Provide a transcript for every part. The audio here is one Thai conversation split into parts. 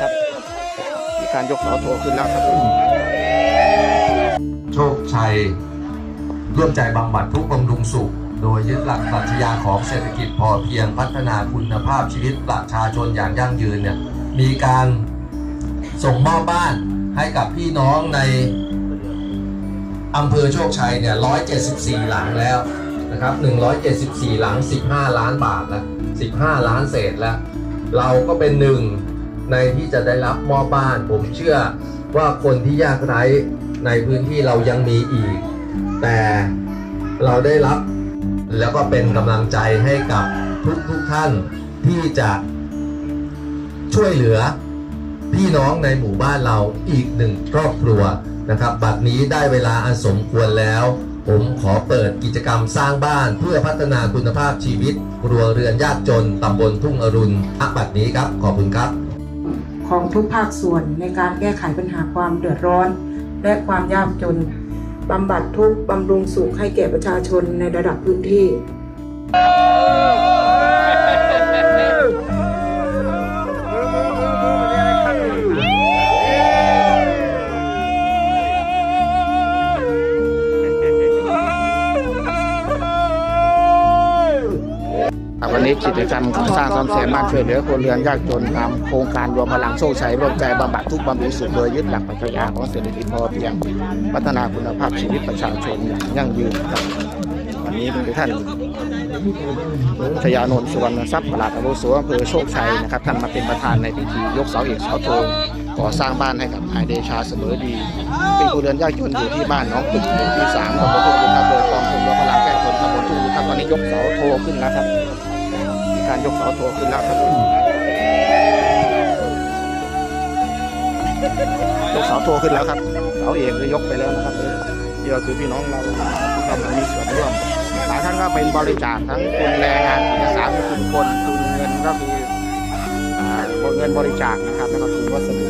ครับมีการยกเสาโทขึ้นแล้วครับโชคชัยร่วมใจบำบัดทุกบำรุงสุข โดยยึดหลักปรัชญาของเศรษฐกิจพอเพียงพัฒนาคุณภาพชีวิตประชาชนอย่างยั่งยืนเนี่ยมีการส่งมอบบ้านให้กับพี่น้องในอำเภอโชคชัยเนี่ย 174 หลังแล้วนะครับ 174 หลัง 15 ล้านบาทแล้ว 15 ล้านเศษแล้ว เราก็เป็นหนึ่ง ในที่จะได้รับมอบบ้าน ผมเชื่อว่าคนที่ยากไร้ในพื้นที่เรายังมีอีก แต่เราได้รับแล้วก็เป็นกำลังใจให้กับทุกทุกท่านที่จะช่วยเหลือพี่น้องในหมู่บ้านเราอีกหนึ่งครอบครัวนะครับบัดนี้ได้เวลาอันสมควรแล้ว ผมขอเปิดกิจกรรมสร้างบ้านเพื่อพัฒนาคุณภาพชีวิต ครัวเรือนยากจนตำบลทุ่งอรุณณบัดนี้ครับ ขอบคุณครับ ของทุกภาคส่วนในการแก้ไขปัญหาความเดือดร้อน และความยากจนบำบัดทุกข์บำรุงสุขให้แก่ประชาชนในระดับพื้นที่ กิจกรรมก่อสร้างซ่อมแซมบ้านช่วยเหลือคนเรือนยากจนตามโครงการรวมพลังโชคชัยร่วมใจบำบัดทุกข์บำรุงสุขโดยยึดหลักปรัชญาของเศรษฐกิจพอเพียงพัฒนาคุณภาพชีวิตประชาชนอย่างยั่งยืนครับวันนี้เป็นท่านชยานนท์สุวรรณทรัพย์ประหลัดอาวุโสอำเภอโชคชัยนะครับท่านมาเป็นประธานในพิธียกเสาเอกเสาโทก่อสร้างบ้านให้กับนายเดชาเสมอดี เป็นคนเรือนยากจนอยู่ที่บ้านน้องตึกหมู่ที่สามตำบลทุ่งลุครับโดยกองทุนรวมพลังแก้จนตำบลทุ่งลุครับตอนนี้ยกเสาโทขึ้นแล้วครับ การยกเสาโทขึ้นแล้วครับยกเสาโทขึ้นแล้วครับเสาเอกก็ยกไปแล้วนะครับนี่ก็คือพี่น้องเราที่กำมีส่วนร่วมหลายท่านก็เป็นบริจาคทั้งทุนแรงงานเอกสารทุนคนทุนเงินก็คือเงินบริจาคนะครับแล้วก็ทุนวัสดุ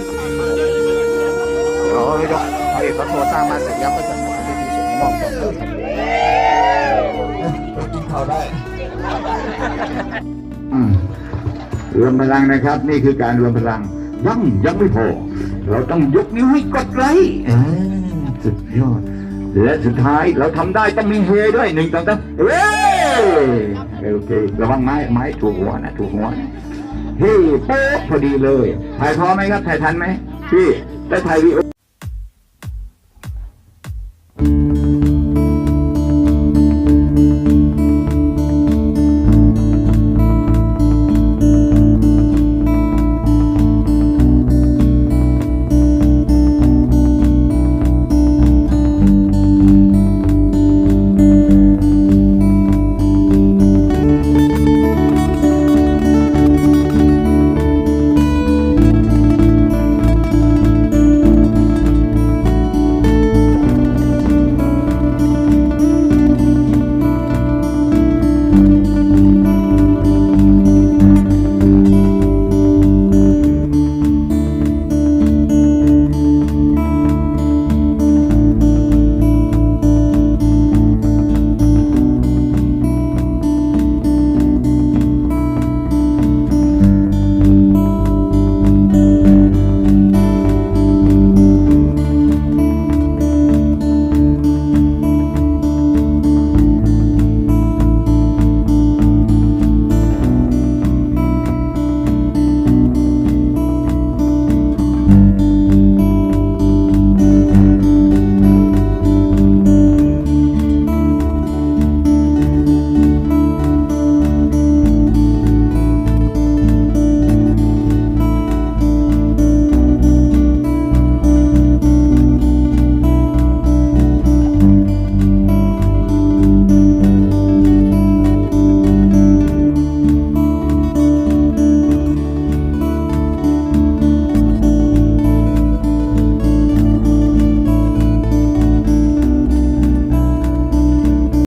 เดี๋ยวยกเสาเอกเสาโทสร้างมาเสร็จแล้วก็จะทำพิธีส่งมอบต่อไปครับอืม รวมพลังนะครับ นี่คือการรวมพลังยังยังไม่พอ เราต้องยกนิ้วให้กดไลค์อ่าสุดยอด และสุดท้ายเราทำได้ต้องมีเฮด้วยหนึ่งสองสามเฮ้โอเคระวังไม้ไม้ถูกหัวนะถูกหัวนะเฮ้โป๊ะพอดีเลยถ่ายพอไหมครับถ่ายทันไหมพี่ได้ถ่ายวีดีโอ